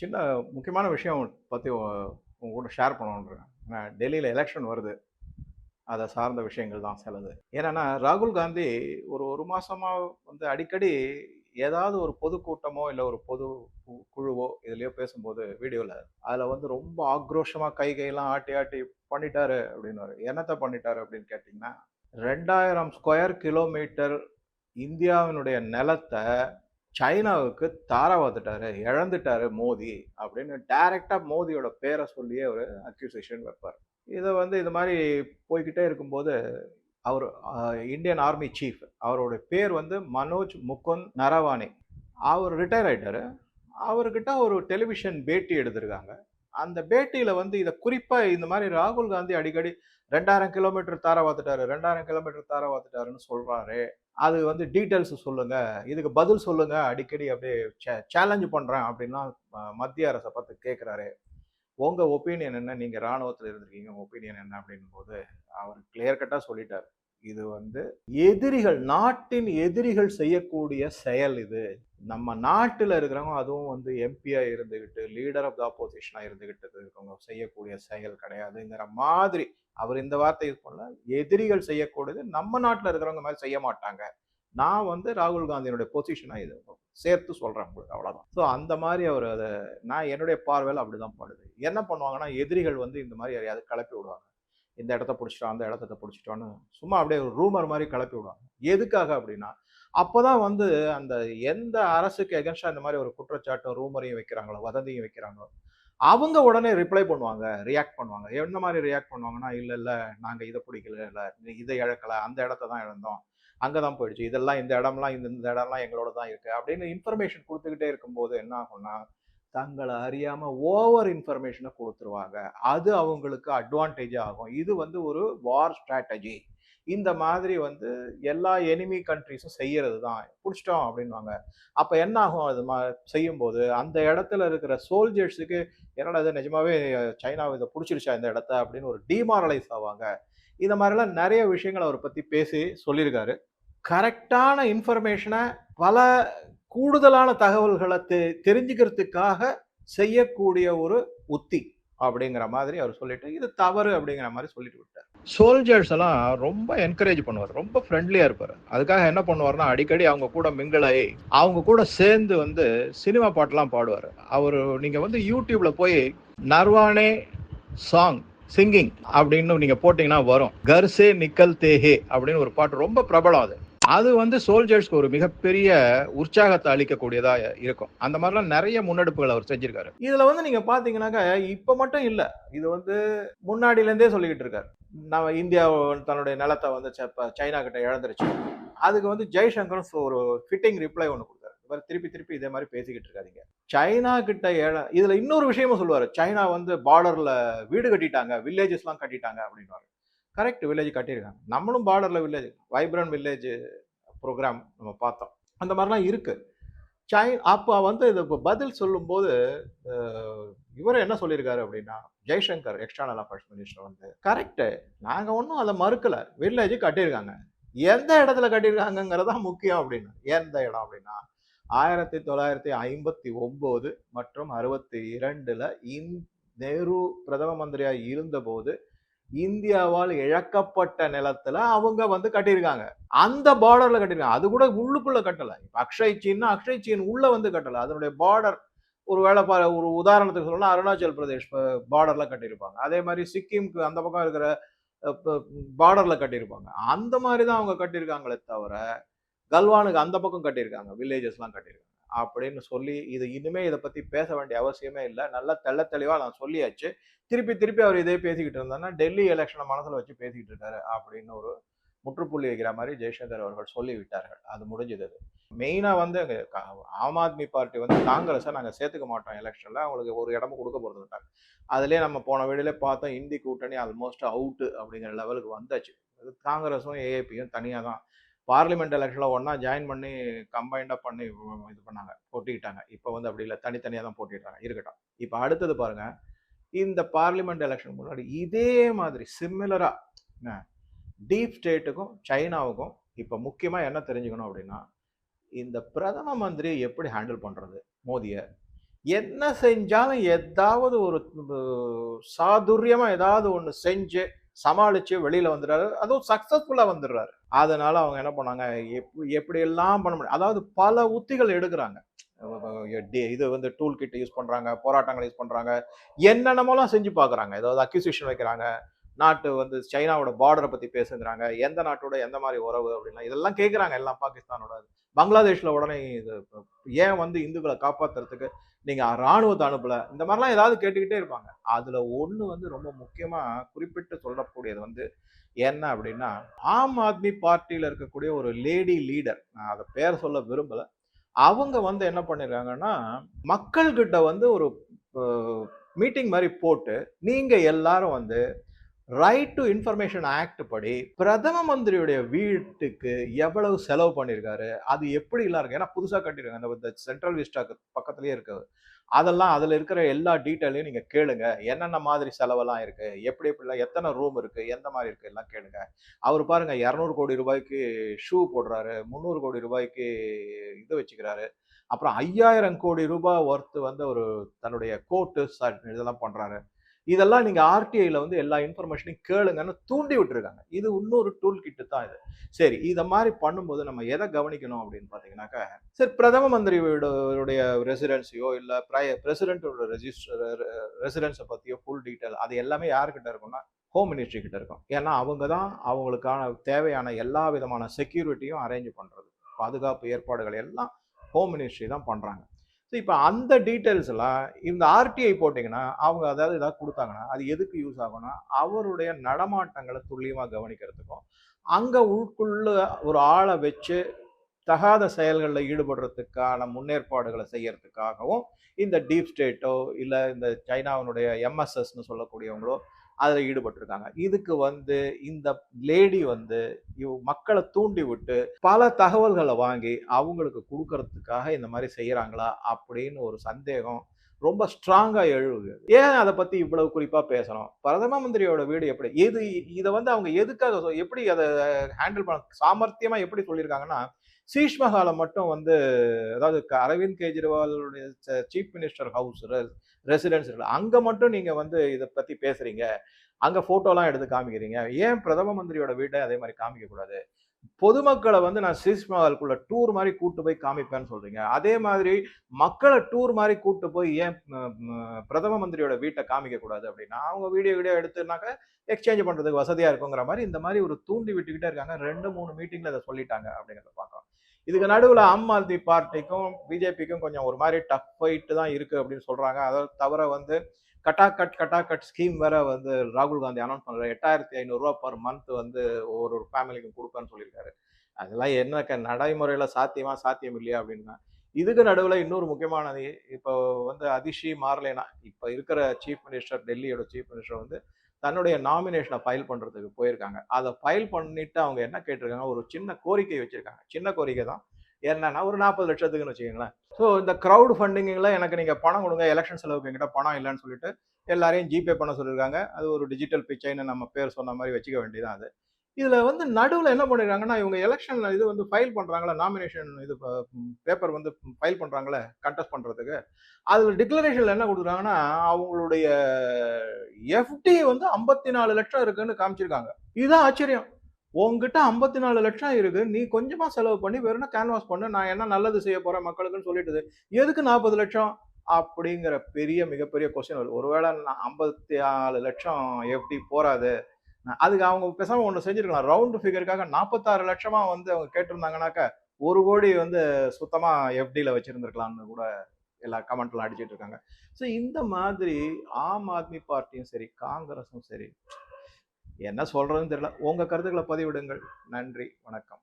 சின்ன முக்கியமான விஷயம் பற்றி உங்க கூட ஷேர் பண்ணணுன்றேன் ஏன்னா டெல்லியில் எலெக்ஷன் வருது. அதை சார்ந்த விஷயங்கள் தான் சிலது. ஏன்னா ராகுல் காந்தி ஒரு ஒரு மாதமாக வந்து அடிக்கடி ஏதாவது ஒரு பொதுக்கூட்டமோ இல்லை ஒரு பொது கு- குழுவோ இதுலையோ பேசும்போது வீடியோவில் அதில் வந்து ரொம்ப ஆக்ரோஷமாக கை கையெல்லாம் ஆட்டி ஆட்டி பண்ணிட்டாரு அப்படின்னு என்னத்தை பண்ணிட்டாரு அப்படின்னு கேட்டிங்கன்னா ரெண்டாயிரம் ஸ்கொயர் கிலோமீட்டர் இந்தியாவினுடைய நிலத்தை சைனாவுக்கு தாராவாத்துட்டாரு இழந்துட்டாரு மோடி அப்படின்னு டைரக்டா மோதியோட பேரை சொல்லியே ஒரு அக்யூசேஷன் வைப்பார். இதை வந்து இது மாதிரி போய்கிட்டே இருக்கும்போது அவர் இந்தியன் ஆர்மி சீஃப் அவரோட பேர் வந்து மனோஜ் முகுந்த் நரவானே. அவர் ரிட்டையர் ஆகிட்டார் அவர்கிட்ட ஒரு டெலிவிஷன் பேட்டி எடுத்திருக்காங்க. அந்த பேட்டியில வந்து இதை குறிப்பா இந்த மாதிரி ராகுல் காந்தி அடிக்கடி ரெண்டாயிரம் கிலோமீட்டர் தார பார்த்துட்டாரு ரெண்டாயிரம் கிலோமீட்டர் தார பார்த்துட்டாருன்னு சொல்றாரு. அது வந்து டீட்டெயில்ஸ் சொல்லுங்க இதுக்கு பதில் சொல்லுங்க அடிக்கடி அப்படியே சேலஞ்சு பண்றேன் அப்படின்லாம் மத்திய அரசை பார்த்து கேட்குறாரு உங்க ஒப்பீனியன் என்ன? நீங்க ராணுவத்தில் இருந்திருக்கீங்க உங்க ஒப்பீனியன் என்ன அப்படின்னும் போது அவர் கிளியர் கட்டா சொல்லிட்டார். இது வந்து எதிரிகள் நாட்டின் எதிரிகள் செய்யக்கூடிய செயல் இது. நம்ம நாட்டில் இருக்கிறவங்க அதுவும் வந்து எம்பியாக இருந்துக்கிட்டு லீடர் ஆஃப் த ஆப்போசிஷனா இருந்துக்கிட்டு இருக்கவங்க செய்யக்கூடிய செயல் கிடையாதுங்கிற மாதிரி அவர் இந்த வார்த்தை யூஸ் பண்ணல. எதிரிகள் செய்யக்கூடியது நம்ம நாட்டில் இருக்கிறவங்க மாதிரி செய்ய மாட்டாங்க. நான் வந்து ராகுல் காந்தியினுடைய பொசிஷனாக இது சேர்த்து சொல்கிறேன் உங்களுக்கு அவ்வளோதான் ஸோ அந்த மாதிரி அவர் அதை நான் என்னுடைய பார்வையில் அப்படிதான் படுது. என்ன பண்ணுவாங்கன்னா எதிரிகள் வந்து இந்த மாதிரி யாரையாவது கிளப்பி விடுவாங்க. இந்த இடத்த பிடிச்சிட்டோம் அந்த இடத்த பிடிச்சிட்டோன்னு சும்மா அப்படியே ஒரு ரூமர் மாதிரி கிளப்பி விடுவாங்க. எதுக்காக அப்படின்னா அப்போ தான் வந்து அந்த எந்த அரசுக்கு எகன்ஸ்டாக இந்த மாதிரி ஒரு குற்றச்சாட்டும் ரூமரையும் வைக்கிறாங்களோ வதந்தியும் வைக்கிறாங்களோ அவங்க உடனே ரிப்ளை பண்ணுவாங்க ரியாக்ட் பண்ணுவாங்க. எந்த மாதிரி ரியாக்ட் பண்ணுவாங்கன்னா இல்லை இல்லை நாங்கள் இதை பிடிக்கல இல்லை இதை இழக்கல அந்த இடத்த தான் இழந்தோம். அங்கே தான் போயிடுச்சு. இதெல்லாம் இந்த இடம்லாம் இந்த இந்த இடம்லாம் எங்களோட தான் இருக்குது அப்படின்னு இன்ஃபர்மேஷன் கொடுத்துக்கிட்டே இருக்கும்போது என்ன ஆகும்னா தங்களை அறியாமல் ஓவர் இன்ஃபர்மேஷனை கொடுத்துருவாங்க. அது அவங்களுக்கு அட்வான்டேஜ் ஆகும். இது வந்து ஒரு வார் ஸ்ட்ராட்டஜி இந்த மாதிரி வந்து எல்லா எனிமி கண்ட்ரிஸும் செய்யறது தான் பிடிச்சிட்டோம் அப்படின்வாங்க அப்போ என்ன ஆகும்? அது மா செய்யும்போது அந்த இடத்துல இருக்கிற சோல்ஜர்ஸுக்கு என்னடா இது நிஜமாவே சைனா இதை பிடிச்சிருச்சா இந்த இடத்த அப்படின்னு ஒரு டிமாரலைஸ் ஆவாங்க. இந்த மாதிரிலாம் நிறைய விஷயங்கள் அவரை பற்றி பேசி சொல்லியிருக்காரு. கரெக்டான இன்ஃபர்மேஷனை பல கூடுதலான தகவல்களை தெ தெரிஞ்சுக்கிறதுக்காக செய்யக்கூடிய ஒரு உத்தி அப்படிங்கிற மாதிரி அவர் சொல்லிட்டு இது தவறு அப்படிங்கிற மாதிரி சொல்லிட்டு விட்டார். சோல்ஜர்ஸ் எல்லாம் ரொம்ப என்கரேஜ் பண்ணுவார் ரொம்ப ஃப்ரெண்ட்லியா இருப்பார். அதுக்காக என்ன பண்ணுவார்னா அடிக்கடி அவங்க கூட மிங்கிளாயி அவங்க கூட சேர்ந்து வந்து சினிமா பாட்டெல்லாம் பாடுவார். அவர் நீங்க வந்து யூடியூப்ல போய் நர்வானே சாங் சிங்கிங் அப்படின்னு நீங்க போட்டீங்கன்னா வரும். கர்சே நிக்கல் தேஹே அப்படின்னு ஒரு பாட்டு ரொம்ப பிரபலம் அது. அது வந்து சோல்ஜர்ஸ்க்கு ஒரு மிகப்பெரிய உற்சாகத்தை அளிக்கக்கூடியதா இருக்கும். அந்த மாதிரிலாம் நிறைய முன்னெடுப்புகள் அவர் செஞ்சிருக்காரு. இதுல வந்து நீங்க பாத்தீங்கன்னாக்க இப்ப மட்டும் இல்ல இது வந்து முன்னாடில இருந்தே சொல்லிக்கிட்டு இருக்காரு. நம்ம இந்தியா தன்னுடைய நிலத்தை வந்து ச- சைனா கிட்ட இழந்துருச்சு. அதுக்கு வந்து ஜெய்சங்கரும் ஒரு ஃபிட்டிங் ரிப்ளை ஒன்று கொடுத்தாரு. இவர் திருப்பி திருப்பி இதே மாதிரி பேசிக்கிட்டு இருக்காதீங்க. சைனா கிட்ட ஏழ இதுல இன்னொரு விஷயமும் சொல்லுவாரு. சைனா வந்து பார்டர்ல வீடு கட்டிட்டாங்க வில்லேஜஸ்லாம் கட்டிட்டாங்க அப்படின்னு கரெக்ட் வில்லேஜ் கட்டியிருக்காங்க. நம்மளும் பார்டரில் வில்லேஜ் வைப்ரண்ட் வில்லேஜ் ப்ரோக்ராம் நம்ம பார்த்தோம். அந்த மாதிரிலாம் இருக்குது சை அப்போ வந்து இது இப்போ பதில் சொல்லும்போது இவர் என்ன சொல்லியிருக்காரு அப்படின்னா ஜெய்சங்கர் எக்ஸ்டர்னல் அஃபேர்ஸ் மினிஸ்டர் வந்து கரெக்டு நாங்கள் ஒன்றும் அதை மறுக்கலை. வில்லேஜ் கட்டியிருக்காங்க. எந்த இடத்துல கட்டியிருக்காங்கங்கிறது தான் முக்கியம் அப்படின்னு. எந்த இடம் அப்படின்னா ஆயிரத்தி தொள்ளாயிரத்தி ஐம்பத்தி ஒம்பது மற்றும் அறுபத்தி இரண்டில் இந் நேரு பிரதம மந்திரியாக இருந்தபோது இந்தியாவால் இழக்கப்பட்ட நிலத்துல அவங்க வந்து கட்டியிருக்காங்க. அந்த பார்டர்ல கட்டியிருக்காங்க. அது கூட உள்ளுக்குள்ள கட்டல. இப்ப அக்ஷய் சீன்னா அக்ஷய் சீன் உள்ள வந்து கட்டல. அதனுடைய பார்டர் ஒரு வேலை பா ஒரு உதாரணத்துக்கு சொல்லணும்னா அருணாச்சல் பிரதேஷ் பார்டர்ல கட்டியிருப்பாங்க. அதே மாதிரி சிக்கிம்க்கு அந்த பக்கம் இருக்கிற பார்டர்ல கட்டியிருப்பாங்க. அந்த மாதிரி தான் அவங்க கட்டியிருக்காங்களே தவிர கல்வானுக்கு அந்த பக்கம் கட்டியிருக்காங்க. வில்லேஜஸ்லாம் கட்டியிருக்காங்க. அப்படின்னு சொல்லி இது இனிமே இதை பத்தி பேச வேண்டிய அவசியமே இல்லை. நல்லா தெள்ள தெளிவா நான் சொல்லியாச்சு. திருப்பி திருப்பி அவர் இதே பேசிக்கிட்டு இருந்தாருன்னா டெல்லி எலெக்ஷனை மனசுல வச்சு பேசிக்கிட்டு இருக்காரு அப்படின்னு ஒரு முற்றுப்புள்ளி வைக்கிற மாதிரி ஜெய்சங்கர் அவர்கள் சொல்லிவிட்டார்கள். அது முடிஞ்சது. மெயினாக வந்து அங்கே ஆம் ஆத்மி பார்ட்டி வந்து காங்கிரஸை நாங்கள் சேர்த்துக்க மாட்டோம் எலெக்ஷனில் அவங்களுக்கு ஒரு இடமும் கொடுக்க போகிறதுட்டாங்க அதுலேயே நம்ம போன வீடியோல பார்த்தோம் இந்தி கூட்டணி ஆல்மோஸ்ட் அவுட்டு அப்படிங்கிற லெவலுக்கு வந்தாச்சு. காங்கிரஸும் ஏஏபியும் தனியாக தான் பார்லிமெண்ட் எலெக்ஷனில் ஒன்றா ஜாயின் பண்ணி கம்பைண்டாக பண்ணி இது பண்ணாங்க போட்டிக்கிட்டாங்க இப்போ வந்து அப்படி இல்லை. தனித்தனியாக தான் போட்டிடுறாங்க இருக்கட்டும். இப்போ அடுத்தது பாருங்க. இந்த பார்லிமெண்ட் எலெக்ஷன் முன்னாடி இதே மாதிரி சிமிலராக டீப் ஸ்டேட்டுக்கும் சைனாவுக்கும் இப்போ முக்கியமாக என்ன தெரிஞ்சுக்கணும் அப்படின்னா இந்த பிரதம மந்திரி எப்படி ஹேண்டில் பண்ணுறது மோதியை என்ன செஞ்சாலும் ஏதாவது ஒரு சாதுரியமாக ஏதாவது ஒன்று செஞ்சு சமாளிச்சு வெளியில வந்துடுறாரு. அதுவும் சக்சஸ்ஃபுல்லா வந்துடுறாரு. அதனால அவங்க என்ன பண்ணாங்க? எப் எப்படி எல்லாம் பண்ண முடியும்? அதாவது பல உத்திகள் எடுக்கிறாங்க. இது வந்து டூல் கிட் யூஸ் பண்றாங்க போராட்டங்கள் யூஸ் பண்றாங்க. என்னென்னமோலாம் செஞ்சு பார்க்குறாங்க. ஏதாவது அக்யூசியேஷன் வைக்கிறாங்க. நாட்டு வந்து சைனாவோட பார்டரை பத்தி பேசுகிறாங்க. எந்த நாட்டோட எந்த மாதிரி உறவு அப்படின்னா இதெல்லாம் கேட்குறாங்க எல்லாம் பாகிஸ்தானோட. பங்களாதேஷில் உடனே இது ஏன் வந்து இந்துக்களை காப்பாத்துறதுக்கு நீங்கள் ராணுவத்தை அனுப்பலை? இந்த மாதிரிலாம் ஏதாவது கேட்டுக்கிட்டே இருப்பாங்க. அதில் ஒன்று வந்து ரொம்ப முக்கியமாக குறிப்பிட்டு சொல்லக்கூடியது வந்து என்ன அப்படின்னா ஆம் ஆத்மி பார்ட்டியில் இருக்கக்கூடிய ஒரு லேடி லீடர் நான் அதை பேர் சொல்ல விரும்பலை அவங்க வந்து என்ன பண்ணிருக்காங்கன்னா மக்கள்கிட்ட வந்து ஒரு மீட்டிங் மாதிரி போட்டு நீங்கள் எல்லாரும் வந்து ரைட் டு இன்ஃபர்மேஷன் ஆக்ட் படி பிரதம மந்திரியுடைய வீட்டுக்கு எவ்வளவு செலவு பண்ணியிருக்காரு அது எப்படி எல்லாம் இருக்கு? ஏன்னா புதுசாக கட்டிருக்காங்க. அந்த சென்ட்ரல் விஸ்டாக்கு பக்கத்துலேயே இருக்குது அதெல்லாம் அதில் இருக்கிற எல்லா டீட்டெயிலையும் நீங்கள் கேளுங்க. என்னென்ன மாதிரி செலவெல்லாம் இருக்குது எப்படி எப்படிலாம் எத்தனை ரூம் இருக்குது எந்த மாதிரி இருக்குது எல்லாம் கேளுங்க. அவர் பாருங்கள் இரநூறு கோடி ரூபாய்க்கு ஷூ போடுறாரு. முந்நூறு கோடி ரூபாய்க்கு இது வச்சுக்கிறாரு. அப்புறம் ஐயாயிரம் கோடி ரூபாய் ஒர்த்து வந்து ஒரு தன்னுடைய கோட்டு இதெல்லாம் பண்ணுறாரு இதெல்லாம் நீங்கள் ஆர்டிஐயில் வந்து எல்லா இன்ஃபர்மேஷனையும் கேளுங்கன்னு தூண்டி விட்டுருக்காங்க. இது இன்னொரு டூல் கிட்டு தான் இது. சரி இதை மாதிரி பண்ணும்போது நம்ம எதை கவனிக்கணும் அப்படின்னு பார்த்தீங்கன்னாக்கா சரி பிரதம மந்திரியோடைய ரெசிடென்சியோ ப்ரைய பிரசிடென்ட்டோட ரெஜிஸ்டர் ரெசிடென்ஸை பற்றியோ ஃபுல் டீட்டெயில் அது எல்லாமே யாருக்கிட்ட இருக்கும்னா ஹோம் மினிஸ்ட்ரி கிட்ட இருக்கும். ஏன்னா அவங்க தான் அவங்களுக்கான தேவையான எல்லா விதமான செக்யூரிட்டியும் அரேஞ்ச் பண்ணுறது பாதுகாப்பு ஏற்பாடுகள் எல்லாம் ஹோம் மினிஸ்ட்ரி தான் பண்ணுறாங்க ஸோ இப்போ அந்த டீட்டெயில்ஸ் எல்லாம் இந்த ஆர்டிஐ போட்டிங்கன்னா அவங்க அதாவது ஏதாவது கொடுத்தாங்கன்னா அது எதுக்கு யூஸ் ஆகும்னா அவருடைய நடமாட்டங்களை துல்லியமாக கவனிக்கிறதுக்கும் அங்கே உள்குள்ள ஒரு ஆளை வச்சு தகாத செயல்களில் ஈடுபடுறதுக்கான முன்னேற்பாடுகளை செய்யறதுக்காகவும் இந்த டீப் ஸ்டேட்டோ இல்லை இந்த சைனாவினுடைய எம்எஸ்எஸ்னு சொல்லக்கூடியவங்களோ அதில் ஈடுபட்டிருக்காங்க. இதுக்கு வந்து இந்த லேடி வந்து இவ் மக்களை தூண்டி விட்டு பல தகவல்களை வாங்கி அவங்களுக்கு கொடுக்கறதுக்காக இந்த மாதிரி செய்கிறாங்களா அப்படின்னு ஒரு சந்தேகம் ரொம்ப ஸ்ட்ராங்காக எழுவுது. ஏன் அதை பற்றி இவ்வளவு குறிப்பாக பேசணும் பிரதம மந்திரியோட வீடு எப்படி? எது இதை வந்து அவங்க எதுக்காக எப்படி அதை ஹேண்டில் பண்ண சாமர்த்தியமாக எப்படி சொல்லியிருக்காங்கன்னா சீஷ்மஹாலை மட்டும் வந்து அதாவது க- அரவிந்த் கெஜ்ரிவாலுடைய சீஃப் மினிஸ்டர் ஹவுஸ் ரெசிடென்ஸ் இருக்கு அங்கே மட்டும் நீங்கள் வந்து இதை பற்றி பேசுகிறீங்க அங்கே ஃபோட்டோலாம் எடுத்து காமிக்கிறீங்க. ஏன் பிரதம மந்திரியோட வீட்டை அதே மாதிரி காமிக்கக்கூடாது பொதுமக்களை வந்து நான் சீஷ்மஹாலுக்குள்ள டூர் மாதிரி கூட்டு போய் காமிப்பேன்னு சொல்றீங்க. அதே மாதிரி மக்களை டூர் மாதிரி கூட்டு போய் ஏன் பிரதம மந்திரியோட வீட்டை காமிக்க கூடாது அப்படின்னா அவங்க வீடியோ வீடியோ எடுத்துனாக்க எக்ஸ்சேஞ்ச் பண்றதுக்கு வசதியா இருக்குங்கிற மாதிரி இந்த மாதிரி ஒரு தூண்டி விட்டுக்கிட்டே இருக்காங்க. ரெண்டு மூணு மீட்டிங்ல இதை சொல்லிட்டாங்க அப்படிங்கிறத பார்க்கலாம். இதுக்கு நடுவில் ஆம் ஆத்மி பார்ட்டிக்கும் பிஜேபிக்கும் கொஞ்சம் ஒரு மாதிரி டஃப் ஃபைட்டு தான் இருக்குது அப்படின்னு சொல்கிறாங்க அதை தவிர வந்து கட்டாக்கட் கட்டாக்கட் ஸ்கீம் வேற வந்து ராகுல் காந்தி அனௌன்ஸ் பண்றாரு. எட்டாயிரத்தி ஐநூறுரூவா பர் மந்த் வந்து ஒவ்வொரு ஒரு ஃபேமிலிக்கும் கொடுப்பேன்னு சொல்லியிருக்காரு. அதெல்லாம் என்ன நடைமுறையில் சாத்தியமா சாத்தியம் இல்லையா அப்படின்னா இதுக்கு நடுவில் இன்னொரு முக்கியமானது இப்போ வந்து அதிஷி மார்லேனா இப்போ இருக்கிற சீஃப் மினிஸ்டர் டெல்லியோட சீஃப் மினிஸ்டர் வந்து தன்னுடைய நாமினேஷனை ஃபைல் பண்ணுறதுக்கு போயிருக்காங்க. அதை ஃபைல் பண்ணிட்டு அவங்க என்ன கேட்டிருக்காங்க ஒரு சின்ன கோரிக்கை வச்சுருக்காங்க. சின்ன கோரிக்கை தான். என்னன்னா ஒரு நாற்பது லட்சத்துக்குன்னு வச்சுக்கோங்களேன். ஸோ இந்த க்ரௌட் ஃபண்டிங்கில் எனக்கு நீங்கள் பணம் கொடுங்க. எலெக்ஷன் செலவுக்கு எங்கிட்ட பணம் இல்லைன்னு சொல்லிட்டு எல்லாரையும் ஜிபே பண்ண சொல்லியிருக்காங்க. அது ஒரு டிஜிட்டல் பிச்சைன்னு நம்ம பேர் சொன்ன மாதிரி வச்சுக்க வேண்டியதான் அது. இதில் வந்து நடுவில் என்ன பண்ணிருக்காங்கன்னா இவங்க எலெக்ஷன் இது வந்து ஃபைல் பண்ணுறாங்களே நாமினேஷன் இது பேப்பர் வந்து ஃபைல் பண்ணுறாங்களே கண்டெஸ்ட் பண்ணுறதுக்கு அதில் டிக்ளரேஷனில் என்ன கொடுக்குறாங்கன்னா அவங்களுடைய எஃப்டி வந்து ஐம்பத்தி நாலு லட்சம் இருக்குன்னு காமிச்சிருக்காங்க. இதுதான் ஆச்சரியம். உங்ககிட்ட ஐம்பத்தி நாலு லட்சம் இருக்கு நீ கொஞ்சமா செலவு பண்ணி வெறும் கேன்வாஸ் பண்ணு நான் என்ன நல்லது செய்ய போறேன் மக்களுக்குன்னு சொல்லிட்டு எதுக்கு நாற்பது லட்சம்? அப்படிங்கிற பெரிய மிகப்பெரிய கொஸ்டின் வருது. ஒருவேளை நான் ஐம்பத்தி நாலு லட்சம் எப்படி போறாது அதுக்கு அவங்க பேசாமல் ஒன்று செஞ்சிருக்கலாம். ரவுண்டு ஃபிகருக்காக நாற்பத்தாறு லட்சமாக வந்து அவங்க கேட்டிருந்தாங்கனாக்கா ஒரு கோடி வந்து சுத்தமாக எஃப்டியில் வச்சுருந்துருக்கலாம்னு கூட எல்லா கமெண்ட்லாம் அடிச்சிட்டு இருக்காங்க. ஸோ இந்த மாதிரி ஆம் ஆத்மி பார்ட்டியும் சரி காங்கிரஸும் சரி என்ன சொல்கிறதுன்னு தெரியல. உங்கள் கருத்துக்களை பதிவிடுங்கள். நன்றி. வணக்கம்.